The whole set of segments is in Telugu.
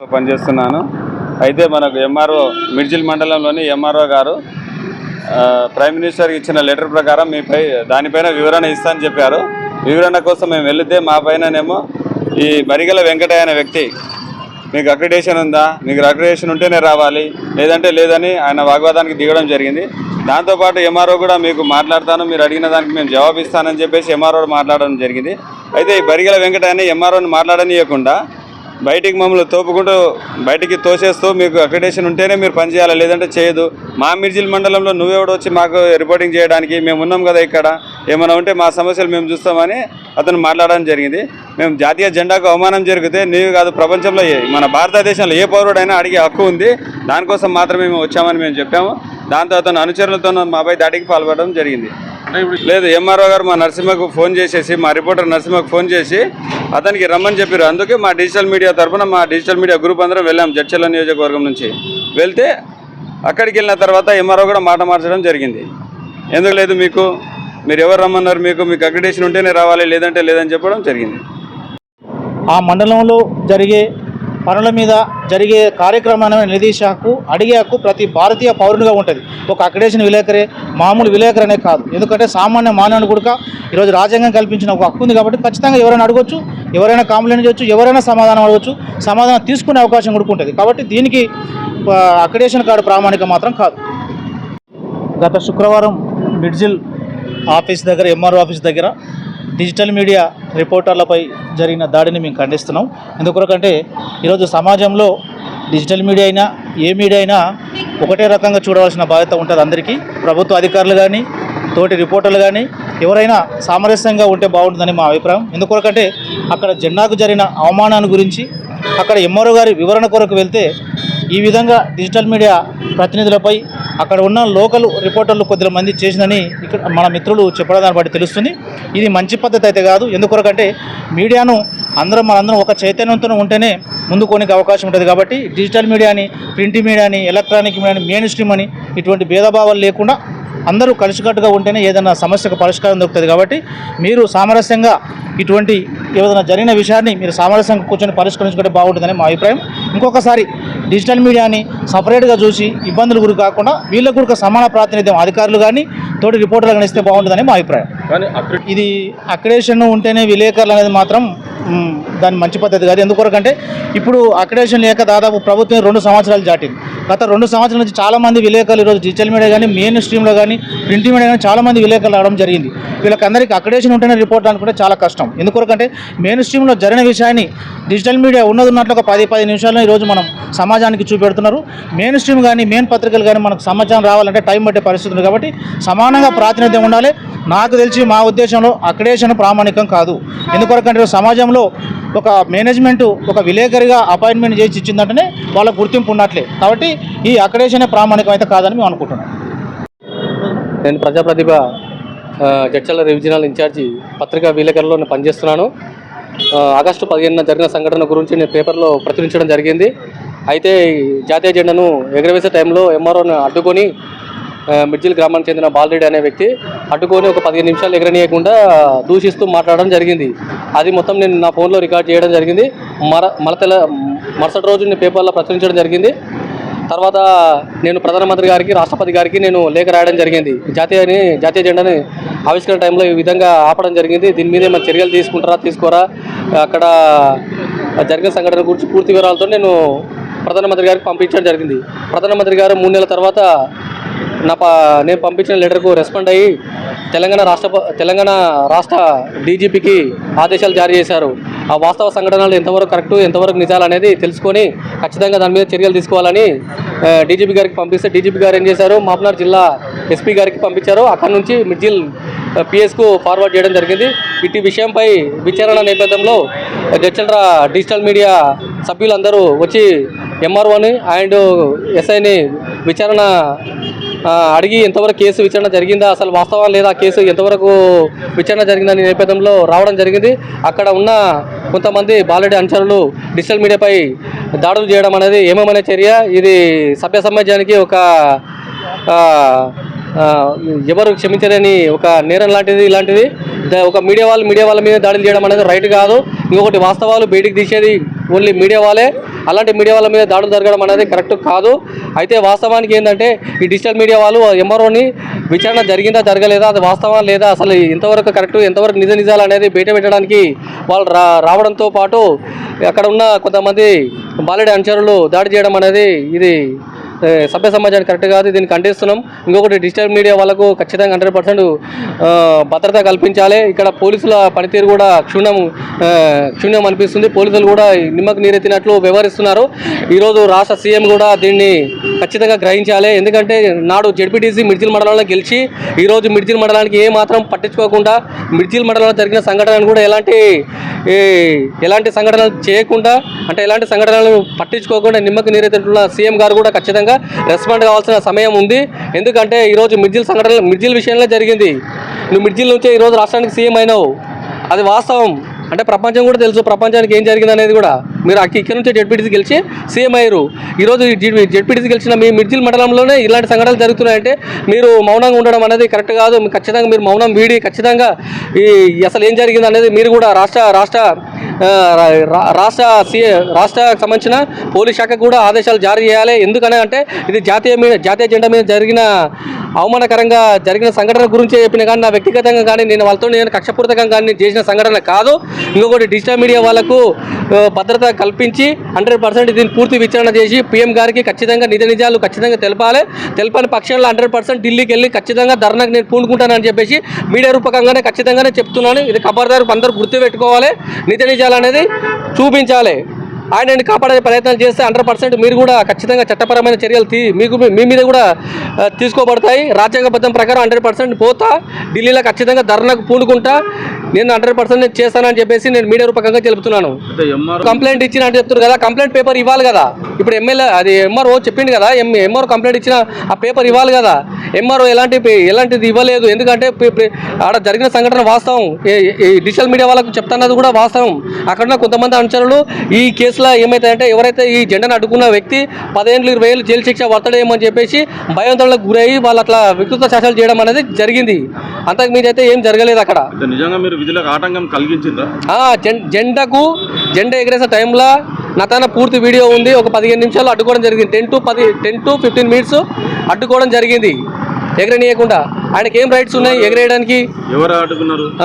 పనిచేస్తున్నాను. అయితే మనకు ఎంఆర్ఓ మిర్జిల్ మండలంలోని ఎంఆర్ఓ గారు ప్రైమ్ మినిస్టర్కి ఇచ్చిన లెటర్ ప్రకారం మీపై దానిపైన వివరణ ఇస్తానని చెప్పారు. వివరణ కోసం మేము వెళితే మా పైననేమో ఈ మరిగల వెంకటయ్య అనే వ్యక్తి మీకు అక్రిడేషన్ ఉందా? మీకు అక్రిడేషన్ ఉంటేనే రావాలి లేదంటే లేదని ఆయన వాగ్వాదానికి దిగడం జరిగింది. దాంతోపాటు ఎంఆర్ఓ కూడా మీకు మాట్లాడతాను మీరు అడిగిన దానికి మేము జవాబు ఇస్తానని చెప్పేసి ఎంఆర్ఓ మాట్లాడడం జరిగింది. అయితే ఈ బరిగల వెంకటయ్యని ఎంఆర్ఓని మాట్లాడనీయకుండా బయటికి మమ్మల్ని తోపుకుంటూ బయటికి తోసేస్తూ మీకు అక్రిడేషన్ ఉంటేనే మీరు పనిచేయాలి? లేదంటే చేయదు. మా మిర్జిల్ మండలంలో నువ్వెవడు వచ్చి మాకు రిపోర్టింగ్ చేయడానికి మేము ఉన్నాం కదా ఇక్కడ. ఏమైనా ఉంటే మా సమస్యలు మేము చూస్తామని అతను మాట్లాడడం జరిగింది. మేము జాతీయ జెండాకు అవమానం జరిగితే నీవు కాదు ప్రపంచంలో మన భారతదేశంలో ఏ పౌరుడైనా అడిగే హక్కు ఉంది. దానికోసం మాత్రమే మేము వచ్చామని మేము చెప్పాము. దాంతో అతను అనుచరులతో మాపై దాడికి పాల్పడడం జరిగింది. లేదు ఎంఆర్ఓ గారు మా నరసింహకు ఫోన్ చేసేసి మా రిపోర్టర్ నరసింహకు ఫోన్ చేసి అతనికి రమ్మని చెప్పారు. అందుకే మా డిజిటల్ మీడియా తరఫున మా డిజిటల్ మీడియా గ్రూప్ అందరం వెళ్ళాం జడ్చల్ల నియోజకవర్గం నుంచి. వెళ్తే అక్కడికి వెళ్ళిన తర్వాత ఎంఆర్ఓ కూడా మాట మార్చడం జరిగింది. ఎందుకు లేదు మీకు? మీరు ఎవరు రమ్మన్నారు మీకు? మీకు అక్రిడేషన్ ఉంటేనే రావాలి లేదంటే లేదని చెప్పడం జరిగింది. ఆ మండలంలో జరిగే పనుల మీద జరిగే కార్యక్రమాన్ని నిలదీసే హక్కు అడిగే హక్కు ప్రతి భారతీయ పౌరునిగా ఉంటుంది. ఒక అక్రిడేషన్ విలేకరే మామూలు విలేకరనే కాదు. ఎందుకంటే సామాన్య మానవుని కూడా ఈరోజు రాజ్యాంగం కల్పించిన ఒక హక్కు ఉంది కాబట్టి ఖచ్చితంగా ఎవరైనా అడగొచ్చు ఎవరైనా కాంప్లైంట్ చేయొచ్చు ఎవరైనా సమాధానం అడగొచ్చు సమాధానం తీసుకునే అవకాశం కూడా ఉంటుంది. కాబట్టి దీనికి అక్రిడేషన్ కార్డు ప్రామాణిక మాత్రం కాదు. గత శుక్రవారం మిడ్జిల్ ఆఫీస్ దగ్గర ఎంఆర్ఓ ఆఫీస్ దగ్గర డిజిటల్ మీడియా రిపోర్టర్లపై జరిగిన దాడిని మేము ఖండిస్తున్నాం. ఎందుకొరకంటే ఈరోజు సమాజంలో డిజిటల్ మీడియా అయినా ఏ మీడియా అయినా ఒకటే రకంగా చూడవలసిన బాధ్యత ఉంటుంది అందరికీ. ప్రభుత్వ అధికారులు కానీ తోటి రిపోర్టర్లు కానీ ఎవరైనా సామరస్యంగా ఉంటే బాగుంటుందని మా అభిప్రాయం. ఎందుకొరకంటే అక్కడ జెండాకు జరిగిన అవమానాన్ని గురించి అక్కడ ఎంఆర్ఓ గారి వివరణ కొరకు వెళ్తే ఈ విధంగా డిజిటల్ మీడియా ప్రతినిధులపై అక్కడ ఉన్న లోకల్ రిపోర్టర్లు కొద్ది మంది చేసినని ఇక్కడ మన మిత్రులు చెప్పడం దాన్ని బట్టి తెలుస్తుంది. ఇది మంచి పద్ధతి అయితే కాదు. ఎందుకొరకంటే మీడియాను అందరం మనందరం ఒక చైతన్యంతో ఉంటేనే ముందుకోనికి అవకాశం ఉంటుంది కాబట్టి డిజిటల్ మీడియాని ప్రింట్ మీడియాని ఎలక్ట్రానిక్ మీడియాని మెయిన్ స్ట్రీమ్ అని ఇటువంటి భేదభావాలు లేకుండా అందరూ కలిసికట్టుగా ఉంటేనే ఏదైనా సమస్యకు పరిష్కారం దొరుకుతుంది కాబట్టి మీరు సామరస్యంగా ఇటువంటి ఏదైనా జరిగిన విషయాన్ని మీరు సామరస్యంగా కూర్చొని పరిష్కరించుకుంటే బాగుంటుందని మా అభిప్రాయం. ఇంకొకసారి డిజిటల్ మీడియాని సపరేట్గా చూసి ఇబ్బందులు గురి కాకుండా వీళ్ళకు కూడా సమాన ప్రాతినిధ్యం అధికారులు కానీ తోటి రిపోర్టర్లు కానీ ఇస్తే బాగుంటుందని మా అభిప్రాయం. కానీ ఇది అక్రిడేషన్ ఉంటేనే విలేకరులు అనేది మాత్రం దాని మంచి పద్ధతి కాదు. ఎందుకొరకంటే ఇప్పుడు అక్రిడేషన్ లేక దాదాపు ప్రభుత్వం రెండు సంవత్సరాలు దాటింది గత రెండు సంవత్సరాల నుంచి చాలామంది విలేకరులు ఈరోజు డిజిటల్ మీడియా కానీ మెయిన్ స్ట్రీమ్లో కానీ ప్రింట్ మీడియా కానీ చాలామంది విలేకరులు రావడం జరిగింది. వీళ్ళకందరికీ అక్రిడేషన్ ఉంటేనే రిపోర్ట్ అనుకుంటే చాలా కష్టం. ఎందుకొరకంటే మెయిన్ స్ట్రీమ్లో జరిగిన విషయాన్ని డిజిటల్ మీడియా ఉన్నది ఉన్నట్లు ఒక పది పది నిమిషాల్లో ఈరోజు మనం సమాజానికి చూపెడుతున్నారు. మెయిన్ స్ట్రీమ్ కానీ మెయిన్ పత్రికలు కానీ మనకు సమాచారం రావాలంటే టైం పట్టే పరిస్థితి కాబట్టి సమానంగా ప్రాతినిధ్యం ఉండాలి. నాకు తెలిసి మా ఉద్దేశంలో అక్రిడేషన్ ప్రామాణికం కాదు. ఎందుకొరకంటే సమాజంలో ఒక మేనేజ్మెంట్ ఒక విలేకరిగా అపాయింట్మెంట్ చేసి ఇచ్చిందంటేనే వాళ్ళ గుర్తింపు ఉన్నట్లే. కాబట్టి ఈ అక్రిడేషనే ప్రామాణికం అయితే కాదని మేము అనుకుంటున్నాం. నేను ప్రజాప్రతిభ జడ్చల రివిజనల్ ఇన్ఛార్జి పత్రికా విలేకరులో నేను పనిచేస్తున్నాను ఆగస్టు పదిహేనున జరిగిన సంఘటన గురించి నేను పేపర్లో ప్రచురించడం జరిగింది. అయితే జాతీయ జెండాను ఎగరవేసే టైంలో ఎంఆర్ఓను అడ్డుకొని మిడ్జిల్ గ్రామానికి చెందిన బాలరెడ్డి అనే వ్యక్తి అడ్డుకొని ఒక పదిహేను నిమిషాలు ఎగరనీయకుండా దూషిస్తూ మాట్లాడడం జరిగింది. అది మొత్తం నేను నా ఫోన్లో రికార్డ్ చేయడం జరిగింది. మర మరతెల మరుసటి రోజు నేను పేపర్లో ప్రచురించడం జరిగింది. తర్వాత నేను ప్రధానమంత్రి గారికి రాష్ట్రపతి గారికి నేను లేఖ రాయడం జరిగింది. జాతీయని జాతీయ జెండాని ఆవిష్కరణ టైంలో ఈ విధంగా ఆపడం జరిగింది. దీని మీద ఏమైనా చర్యలు తీసుకుంటారా తీసుకోరా? అక్కడ జరిగిన సంఘటన గురించి పూర్తి వివరాలతో నేను ప్రధానమంత్రి గారికి పంపించడం జరిగింది. ప్రధానమంత్రి గారు మూడు నెలల తర్వాత నా ప నేను పంపించిన లెటర్కు రెస్పాండ్ అయ్యి తెలంగాణ రాష్ట్ర తెలంగాణ రాష్ట్ర డీజీపీకి ఆదేశాలు జారీ చేశారు. ఆ వాస్తవ సంఘటనలు ఎంతవరకు కరెక్టు ఎంతవరకు నిజాలు అనేది తెలుసుకొని ఖచ్చితంగా దాని మీద చర్యలు తీసుకోవాలని డీజీపీ గారికి పంపిస్తే డీజీపీ గారు ఏం చేశారు? మాపనార్ జిల్లా ఎస్పీ గారికి పంపించారు. అక్కడ నుంచి మిడ్జిల్ పిఎస్కు ఫార్వర్డ్ చేయడం జరిగింది. ఇటు విషయంపై విచారణ నేపథ్యంలో జడ్చండ్ర డిజిటల్ మీడియా సభ్యులందరూ వచ్చి ఎంఆర్ఓని అండ్ ఎస్ఐని విచారణ అడిగి ఎంతవరకు కేసు విచారణ జరిగిందా అసలు వాస్తవం లేదా కేసు ఎంతవరకు విచారణ జరిగిందని నేపథ్యంలో రావడం జరిగింది. అక్కడ ఉన్న కొంతమంది బాలెడ్డి అనుచరులు డిజిటల్ మీడియాపై దాడులు చేయడం అనేది ఏమేమనే చర్య? ఇది సభ్య సమాజానికి ఒక ఎవరు క్షమించలేని ఒక నేరం లాంటిది ఇలాంటిది. ఒక మీడియా వాళ్ళు మీడియా వాళ్ళ మీద దాడులు చేయడం అనేది రైట్ కాదు. ఇంకొకటి వాస్తవాలు బయటికి తీసేది ఓన్లీ మీడియా వాళ్ళే. అలాంటి మీడియా వాళ్ళ మీద దాడులు జరగడం అనేది కరెక్ట్ కాదు. అయితే వాస్తవానికి ఏంటంటే ఈ డిజిటల్ మీడియా వాళ్ళు ఎంఆర్ఓని విచారణ జరిగిందా జరగలేదా అది వాస్తవం లేదా అసలు ఎంతవరకు కరెక్ట్ ఎంతవరకు నిజ నిజాలు అనేది బయట పెట్టడానికి వాళ్ళు రా రావడంతో పాటు అక్కడ ఉన్న కొంతమంది బాలెడి అనుచరులు దాడి చేయడం అనేది ఇది సభ్య సమాజానికి కరెక్ట్ కాదు దీన్ని ఖండిస్తున్నాం. ఇంకొకటి డిజిటల్ మీడియా వాళ్ళకు ఖచ్చితంగా హండ్రెడ్ పర్సెంట్ భద్రత కల్పించాలి. ఇక్కడ పోలీసుల పనితీరు కూడా క్షుణ్ణం క్షుణ్ణం అనిపిస్తుంది. పోలీసులు కూడా నిమ్మకు నీరెత్తినట్లు వ్యవహరిస్తున్నారు. ఈరోజు రాష్ట్ర సీఎం కూడా దీన్ని ఖచ్చితంగా గ్రహించాలి. ఎందుకంటే నాడు జడ్పీటీసీ మిర్జిల్ మండలంలో గెలిచి ఈరోజు మిర్జిల్ మండలానికి ఏ మాత్రం పట్టించుకోకుండా మిర్జిల్ మండలంలో జరిగిన సంఘటనను కూడా ఎలాంటి ఎలాంటి సంఘటనలు చేయకుండా అంటే ఎలాంటి సంఘటనలు పట్టించుకోకుండా నిమ్మకు నీరెత్తినట్లు సీఎం గారు కూడా ఖచ్చితంగా రెస్పాండ్ కావాల్సిన సమయం ఉంది. ఎందుకంటే ఈరోజు మిర్జిల్ సంఘటన మిర్జిల్ విషయంలో జరిగింది. నువ్వు మిర్జిల్ నుంచే ఈరోజు రాష్ట్రానికి సీఎం అయినావు. అది వాస్తవం. అంటే ప్రపంచం కూడా తెలుసు ప్రపంచానికి ఏం జరిగింది అనేది కూడా. మీరు అక్కడ ఇక్కడ నుంచే జడ్పీటీసీ గెలిచి సీఎం అయ్యారు. ఈరోజు జడ్పీటీసీ గెలిచిన మీ మిర్జిల్ మండలంలోనే ఇలాంటి సంఘటనలు జరుగుతున్నాయంటే మీరు మౌనంగా ఉండడం అనేది కరెక్ట్ కాదు. ఖచ్చితంగా మీరు మౌనం వీడి ఖచ్చితంగా ఈ అసలు ఏం జరిగింది అనేది మీరు కూడా రాష్ట్ర రాష్ట్ర రాష్ట్ర సీ సంబంధించిన పోలీస్ శాఖకు కూడా ఆదేశాలు జారీ చేయాలి. ఎందుకని అంటే ఇది జాతీయ మీద జాతీయ జెండా మీద జరిగిన అవమానకరంగా జరిగిన సంఘటన గురించి చెప్పిన కానీ నా వ్యక్తిగతంగా కానీ నేను వాళ్ళతో నేను కక్షపూరితంగా కానీ చేసిన సంఘటన కాదు. ఇంకొకటి డిజిటల్ మీడియా వాళ్ళకు భద్రత కల్పించి హండ్రెడ్ పర్సెంట్ దీన్ని పూర్తి విచారణ చేసి పీఎం గారికి ఖచ్చితంగా నిజ నిజాలు ఖచ్చితంగా తెలపాలి. తెలపని పక్షంలో హండ్రెడ్ పర్సెంట్ ఢిల్లీకి వెళ్ళి ఖచ్చితంగా ధర్నాకు నేను పూనుకుంటానని చెప్పేసి మీడియా రూపకంగానే ఖచ్చితంగానే చెప్తున్నాను. ఇది ఖబర్దారు అందరూ గుర్తుపెట్టుకోవాలి. నిజ నిజ అనేది చూపించాలి. ఆయనని కాపాడే ప్రయత్నాలు చేస్తే హండ్రెడ్ పర్సెంట్ మీరు కూడా ఖచ్చితంగా చట్టపరమైన చర్యలు తీ మీకు మీ మీద కూడా తీసుకోబడతాయి. రాజ్యాంగబద్ధం ప్రకారం హండ్రెడ్ పర్సెంట్ పోతా. ఢిల్లీలో ఖచ్చితంగా ధర్నాకు పూనుకుంటా. నేను హండ్రెడ్ పర్సెంట్ నేను చేస్తానని చెప్పేసి నేను మీడియా రూపకంగా తెలుపుతున్నాను కంప్లైంట్ ఇచ్చిన అంటే చెప్తున్నారు కదా కంప్లైంట్ పేపర్ ఇవ్వాలి కదా. ఇప్పుడు ఎమ్మెల్యే అది ఎంఆర్ఓ చెప్పింది కదా ఎంఆర్ఓ కంప్లైంట్ ఇచ్చిన ఆ పేపర్ ఇవ్వాలి కదా. ఎంఆర్ఓ ఎలాంటి ఎలాంటిది ఇవ్వలేదు. ఎందుకంటే ఆడ జరిగిన సంఘటన వాస్తవం. డిజిటల్ మీడియా వాళ్ళకు చెప్తున్నది కూడా వాస్తవం. అక్కడ కొంతమంది అనుచరులు ఈ కేసులో ఏమైతుందంటే ఎవరైతే ఈ జెండాను అడ్డుకున్న వ్యక్తి పదిహేను ఇరవై ఏళ్ళు జైలు శిక్ష పడతాడేమని చెప్పేసి భయాందోళనకు గురయ్యి వాళ్ళు అట్లా వికృత శాసనాలు చేయడం అనేది జరిగింది. అంతకు మీద అయితే ఏం జరగలేదు అక్కడ. నిజంగా మీరు విధులకు ఆటంకం కలిగించిందా? ఆ, జెం- జెండాకు జెండా ఎగరేసే టైంలో నా తన పూర్తి వీడియో ఉంది. ఒక పదిహేను నిమిషాలు అడ్డుకోవడం జరిగింది. టెన్ టు పది టెన్ టు ఫిఫ్టీన్ మినిట్స్ అడ్డుకోవడం జరిగింది. ఎగరనీయకుండా. ఆయనకి ఏం రైట్స్ ఉన్నాయి ఎగరేయడానికి? ఎవరు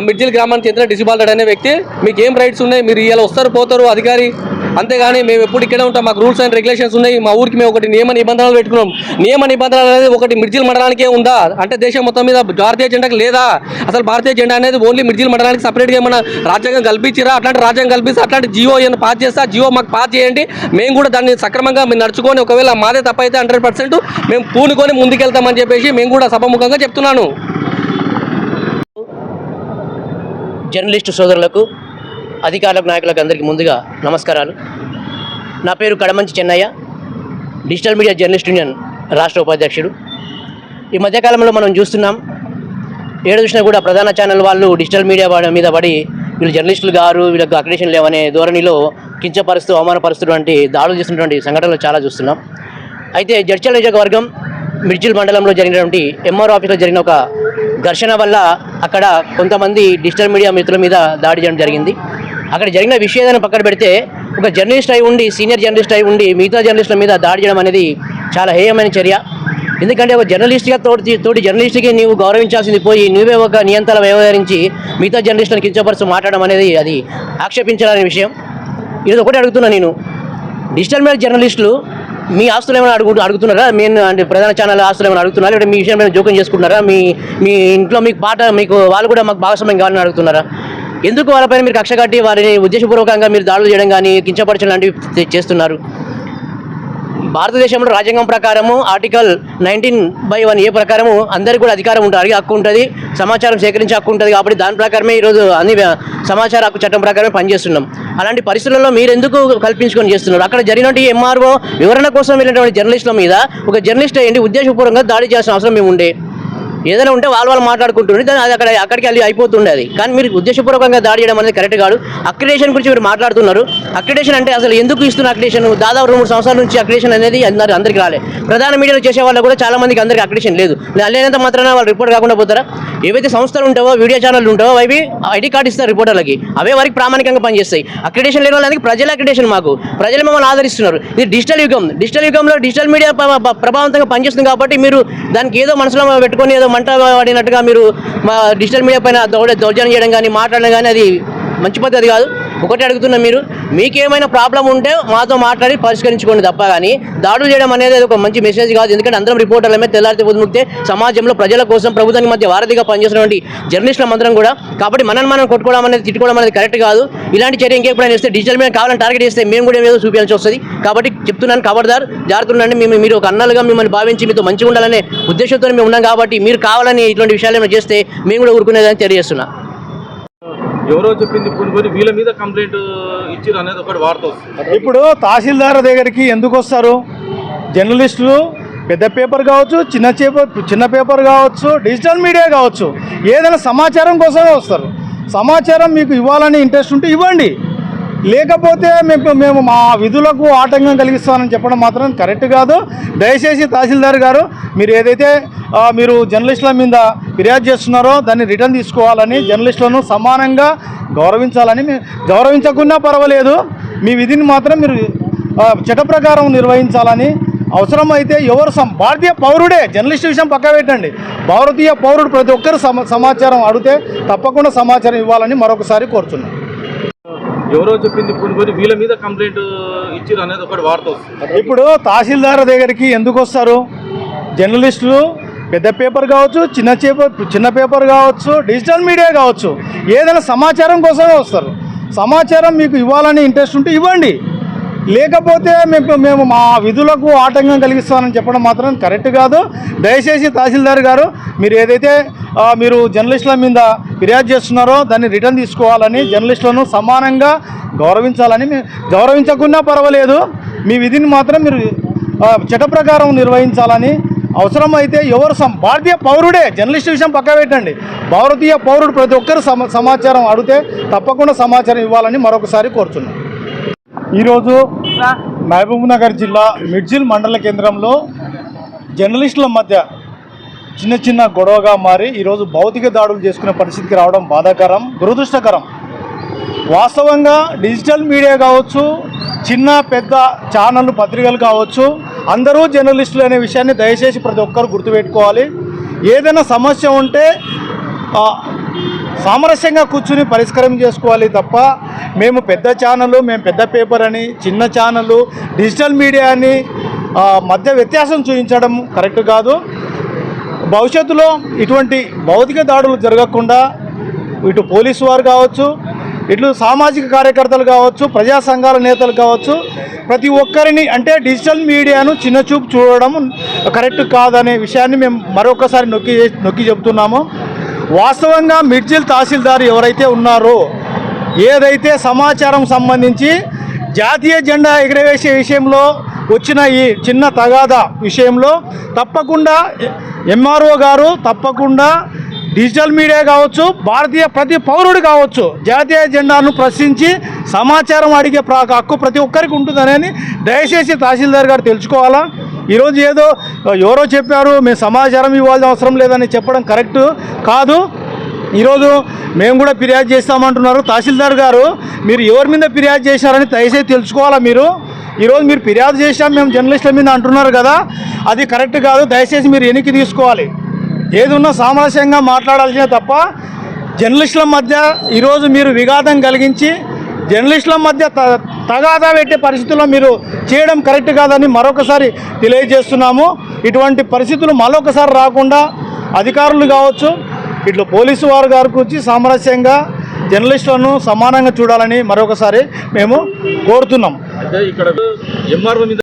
మిడ్జిల్ గ్రామానికి చెందిన డిసిబాల్డెడ్ అనే వ్యక్తి. మీకు ఏం రైట్స్ ఉన్నాయి? మీరు ఇలా వస్తారు పోతారు అధికారి. అంతేగాని మేము ఎప్పుడు ఇక్కడే ఉంటాం. మాకు రూల్స్ అండ్ రెగ్యులేషన్స్ ఉన్నాయి. మా ఊరికి మేము ఒకటి నియమ నిబంధనలు పెట్టుకున్నాం. నియమ నిబంధనలు అనేది ఒకటి మిడ్జిల్ మండలానికే ఉందా? అంటే దేశం మొత్తం మీద భారతీయ జెండాకి లేదా? అసలు భారతీయ జెండా అనేది ఓన్లీ మిడ్జిల్ మండలానికి సపరేట్గా ఏమైనా రాజ్యాంగం కల్పించిరా? అట్లాంటి రాజ్యాంగం కల్పిస్తే అట్లాంటి జియో ఏమైనా పాస్ చేస్తే? జియో మాకు పాస్ చేయండి. మేము కూడా దాన్ని సక్రమంగా మేము నడుచుకొని ఒకవేళ మాదే తప్పైతే హండ్రెడ్ పర్సెంట్ మేము పూనుకొని ముందుకెళ్తామని చెప్పేసి మేము కూడా సభముఖంగా చెప్తున్నాను. జర్నలిస్టు సోదరులకు అధికారులకు నాయకులకు అందరికీ ముందుగా నమస్కారాలు. నా పేరు Kadamanchi Chennaiah digital media journalist union రాష్ట్ర ఉపాధ్యక్షుడు. ఈ మధ్యకాలంలో మనం చూస్తున్నాం ఏడు చూసినా కూడా ప్రధాన ఛానల్ వాళ్ళు డిజిటల్ మీడియా వాడి మీద పడి వీళ్ళు జర్నలిస్టులు గారు వీళ్ళకి అక్రిడేషన్ లేవనే ధోరణిలో కించపరుస్తూ అవమానపరుస్తున్నటువంటి దాడులు చేసినటువంటి సంఘటనలు చాలా చూస్తున్నాం. అయితే జడ్చల నియోజకవర్గం మిర్జిల్ మండలంలో జరిగినటువంటి ఎంఆర్ ఆఫీస్లో జరిగిన ఒక ఘర్షణ వల్ల అక్కడ కొంతమంది డిజిటల్ మీడియా మిత్రుల మీద దాడి చేయడం జరిగింది. అక్కడ జరిగిన విషయాన్ని పక్కన పెడితే ఒక జర్నలిస్ట్ అయి ఉండి సీనియర్ జర్నలిస్ట్ అయి ఉండి మిగతా జర్నలిస్టుల మీద దాడి చేయడం అనేది చాలా హేయమైన చర్య. ఎందుకంటే ఒక జర్నలిస్ట్గా తోటి తోటి జర్నలిస్ట్కి నీవు గౌరవించాల్సింది పోయి నువ్వే ఒక నియంత్రణ వ్యవహరించి మిగతా జర్నలిస్టులను కించపరుస్తూ మాట్లాడడం అనేది అది ఆక్షేపించాలనే విషయం. ఇది ఒకటి అడుగుతున్నా నేను. డిజిటల్ మీడియా జర్నలిస్టులు మీ ఆస్తులు ఏమైనా అడుగు అడుగుతున్నారా? నేను అంటే ప్రధాన ఛానల్ ఆస్తులు ఏమైనా అడుగుతున్నారా? లేదా మీ విషయం మీద జోక్యం చేసుకుంటున్నారా? మీ మీ ఇంట్లో మీకు పాట మీకు వాళ్ళు కూడా మాకు భాగస్వామ్యం కావాలని అడుగుతున్నారా? ఎందుకు వాళ్ళపైన మీరు కక్ష కట్టి వారిని ఉద్దేశపూర్వకంగా మీరు దాడులు చేయడం కానీ కించపరచడం లాంటివి చేస్తున్నారు? భారతదేశంలో రాజ్యాంగం ప్రకారము article nineteen by one A ప్రకారము అందరికీ కూడా అధికారం ఉంటుంది హక్కు ఉంటుంది సమాచారం సేకరించే హక్కు ఉంటుంది కాబట్టి దాని ప్రకారమే ఈరోజు అన్ని సమాచార హక్కు చట్టం ప్రకారమే పనిచేస్తున్నాం. అలాంటి పరిస్థితుల్లో మీరు ఎందుకు కల్పించుకొని చేస్తున్నారు? అక్కడ జరిగినటువంటి ఎంఆర్ఓ వివరణ కోసం వెళ్ళినటువంటి జర్నలిస్టుల మీద ఒక జర్నలిస్ట్ అయ్యండి ఉద్దేశపూర్వకంగా దాడి చేయాల్సిన అవసరం మేము ఉండే ఏదైనా ఉంటే వాళ్ళు వాళ్ళు మాట్లాడుకుంటుండే దాన్ని అది అక్కడ అక్కడికి వెళ్ళి అయిపోతుండే అది. కానీ మీరు ఉద్దేశపూర్వకంగా దాడి చేయడం అనేది కరెక్ట్ కాదు. అక్రిడేషన్ గురించి మీరు మాట్లాడుతున్నారు. అక్రిడేషన్ అంటే అసలు ఎందుకు ఇస్తున్న అక్రిడేషన్ దాదాపు రెండు మూడు సంవత్సరాల నుంచి అక్రిడేషన్ అనేది అందరు అందరికి రాలే. ప్రధాన మీడియాలో చేసే వాళ్ళు కూడా చాలా మందికి అందరికి అక్రిడేషన్ లేదు. లేనంత మాత్రాన వాళ్ళు రిపోర్ట్ కాకుండా పోతారా? ఏవైతే సంస్థలు ఉంటావో వీడియో ఛానల్ ఉంటావో అవి ఐడి కార్డు ఇస్తారు రిపోర్టర్లకి అవే వారికి ప్రామాణికంగా పనిచేస్తాయి. అక్రిడేషన్ లేని వాళ్ళకి ప్రజల అక్రిడేషన్ మాకు. ప్రజలు మమ్మల్ని ఆదరిస్తున్నారు. ఇది డిజిటల్ యుగం. డిజిటల్ యుగంలో డిజిటల్ మీడియా ప్రభావంతంగా పనిచేస్తుంది కాబట్టి మీరు దానికి ఏదో మనసులో పెట్టుకొని ఏదో మంట పడినట్టుగా మీరు మా డిజిటల్ మీడియా పైన దౌర్జన్యం చేయడం కానీ మాట్లాడడం కానీ అది మంచి పద్ధతి కాదు. ఒకటి అడుగుతున్నా మీరు. మీకేమైనా ప్రాబ్లం ఉంటే మాతో మాట్లాడి పరిష్కరించుకోండి తప్ప కానీ దాడులు చేయడం అనేది ఒక మంచి మెసేజ్ కాదు. ఎందుకంటే అందరం రిపోర్టర్లమే తెల్లారితే పొద్దుముక్తే సమాజంలో ప్రజల కోసం ప్రభుత్వానికి మధ్య వారధిగా పనిచేస్తున్నటువంటి జర్నలిస్టుల మందరం కూడా. కాబట్టి మనల్ని మనం కొట్టుకోవడం అనేది తిట్టుకోవడం అనేది కరెక్ట్ కాదు. ఇలాంటి చర్య ఇంకెప్పుడైనా చేస్తే డిజిటల్ మీద కావాలని టార్గెట్ చేస్తే మేము కూడా ఏదో చూపించాల్సి వస్తుంది. కాబట్టి చెప్తున్నాను ఖబర్దార్ జాగ్రత్త ఉండండి. మేము మీరు ఒక అన్నలుగా మిమ్మల్ని భావించి మీతో మంచిగా ఉండాలనే ఉద్దేశంతో మేము ఉన్నాం కాబట్టి మీరు కావాలని ఇటువంటి విషయాలు ఏమైనా చేస్తే మేము కూడా ఊరుకునేదని తెలియజేస్తున్నా. ఎవరో చెప్పింది కొన్ని వీళ్ళ మీద కంప్లైంట్ ఇచ్చారు అనేది ఒకటి వార్త వస్తుంది. ఇప్పుడు తహసీల్దార్ దగ్గరికి ఎందుకు వస్తారు? జర్నలిస్టులు పెద్ద పేపర్ కావచ్చు చిన్న పేపర్ చిన్న పేపర్ కావచ్చు డిజిటల్ మీడియా కావచ్చు ఏదైనా సమాచారం కోసమే వస్తారు. సమాచారం మీకు ఇవ్వాలని ఇంట్రెస్ట్ ఉంటే ఇవ్వండి. లేకపోతే మేము మేము మా విధులకు ఆటంకం కలిగిస్తామని చెప్పడం మాత్రం కరెక్ట్ కాదు. దయచేసి తహసీల్దార్ గారు మీరు ఏదైతే మీరు జర్నలిస్టుల మీద ఫిర్యాదు చేస్తున్నారో దాన్ని రిటర్న్ తీసుకోవాలని జర్నలిస్టులను సమానంగా గౌరవించాలని గౌరవించకుండా గౌరవించకున్నా పర్వాలేదు. మీ విధిని మాత్రం మీరు చట చట్ట ప్రకారం నిర్వహించాలని అవసరమైతే ఎవరు సం భారతీయ పౌరుడే జర్నలిస్ట్ విషయం పక్క పెట్టండి. భారతీయ పౌరుడు ప్రతి ఒక్కరు సమాచారం అడిగితే తప్పకుండా సమాచారం ఇవ్వాలని మరొకసారి కోరుతున్నాను ఎవరో చెప్పింది కొన్ని వీళ్ళ మీద కంప్లైంట్ ఇచ్చారు అనేది ఒకటి వార్త వస్తుంది. ఇప్పుడు తహసీల్దార్ దగ్గరికి ఎందుకు వస్తారు? జర్నలిస్టులు పెద్ద పేపర్ కావచ్చు చిన్న పేపర్ చిన్న పేపర్ కావచ్చు డిజిటల్ మీడియా కావచ్చు ఏదైనా సమాచారం కోసమే వస్తారు. సమాచారం మీకు ఇవ్వాలని ఇంట్రెస్ట్ ఉంటే ఇవ్వండి. లేకపోతే మేము మేము మా విధులకు ఆటంకం కలిగిస్తామని చెప్పడం మాత్రం కరెక్ట్ కాదు. దయచేసి తహసీల్దార్ గారు మీరు ఏదైతే మీరు జర్నలిస్టుల మీద ఫిర్యాదు చేస్తున్నారో దాన్ని రిటర్న్ తీసుకోవాలని జర్నలిస్టులను సమానంగా గౌరవించాలని గౌరవించకుండా గౌరవించకున్నా పర్వాలేదు. మీ విధిని మాత్రం మీరు చట్ట ప్రకారం నిర్వహించాలని అవసరమైతే ఎవరు సం భారతీయ పౌరుడే జర్నలిస్ట్ విషయం పక్క పెట్టండి. భారతీయ పౌరుడు ప్రతి ఒక్కరు సమాచారం అడిగితే తప్పకుండా సమాచారం ఇవ్వాలని మరొకసారి కోరుతున్నాను ఈరోజు మహబూబ్నగర్ జిల్లా మిడ్జిల్ మండల కేంద్రంలో జర్నలిస్టుల మధ్య చిన్న చిన్న గొడవగా మారి ఈరోజు భౌతిక దాడులు చేసుకునే పరిస్థితికి రావడం బాధాకరం దురదృష్టకరం. వాస్తవంగా డిజిటల్ మీడియా కావచ్చు చిన్న పెద్ద ఛానళ్ళు పత్రికలు కావచ్చు అందరూ జర్నలిస్టులు అనే విషయాన్ని దయచేసి ప్రతి ఒక్కరు గుర్తుపెట్టుకోవాలి. ఏదైనా సమస్య ఉంటే సామరస్యంగా కూర్చుని పరిష్కారం చేసుకోవాలి తప్ప మేము పెద్ద ఛానల్ మేము పెద్ద పేపర్ అని చిన్న ఛానల్ డిజిటల్ మీడియా అని మధ్య వ్యత్యాసం చూపించడం కరెక్ట్ కాదు. భవిష్యత్తులో ఇటువంటి భౌతిక దాడులు జరగకుండా ఇటు పోలీసు వారు కావచ్చు ఇట్లు సామాజిక కార్యకర్తలు కావచ్చు ప్రజా సంఘాల నేతలు కావచ్చు ప్రతి ఒక్కరిని అంటే డిజిటల్ మీడియాను చిన్నచూపు చూడడం కరెక్ట్ కాదనే విషయాన్ని మేము మరొకసారి నొక్కి నొక్కి చెబుతున్నాము వాస్తవంగా మిడ్జిల్ తహసీల్దార్ ఎవరైతే ఉన్నారో ఏదైతే సమాచారం సంబంధించి జాతీయ జెండా ఎగరవేసే విషయంలో వచ్చిన ఈ చిన్న తగాదా విషయంలో తప్పకుండా ఎంఆర్ఓ గారు తప్పకుండా డిజిటల్ మీడియా కావచ్చు భారతీయ ప్రతి పౌరుడు కావచ్చు జాతీయ జెండాను ప్రశ్నించి సమాచారం అడిగే ప్రా హక్కు ప్రతి ఒక్కరికి ఉంటుందనేది దయచేసి తహసీల్దార్ గారు తెలుసుకోవాలా? ఈరోజు ఏదో ఎవరో చెప్పారు మేము సమాచారం ఇవ్వాల్సిన అవసరం లేదని చెప్పడం కరెక్ట్ కాదు. ఈరోజు మేము కూడా ఫిర్యాదు చేస్తామంటున్నారు. తహసీల్దార్ గారు మీరు ఎవరి మీద ఫిర్యాదు చేశారని దయచేసి తెలుసుకోవాలా మీరు? ఈరోజు మీరు ఫిర్యాదు చేశాం మేము జర్నలిస్టుల మీద అంటున్నారు కదా అది కరెక్ట్ కాదు. దయచేసి మీరు వెనక్కి తీసుకోవాలి. ఏది ఉన్నా సామరస్యంగా మాట్లాడాల్సిందే తప్ప జర్నలిస్టుల మధ్య ఈరోజు మీరు విఘాతం కలిగించి జర్నలిస్టుల మధ్య తగాదా పెట్టే పరిస్థితుల్లో మీరు చేయడం కరెక్ట్ కాదని మరొకసారి తెలియజేస్తున్నాము. ఇటువంటి పరిస్థితులు మరొకసారి రాకుండా అధికారులు కావచ్చు ఇట్లా పోలీసు వారు గారికి వచ్చి సామరస్యంగా జర్నలిస్టులను సమానంగా చూడాలని మరొకసారి మేము కోరుతున్నాం. ఇక్కడ ఎంఆర్ఓ మీద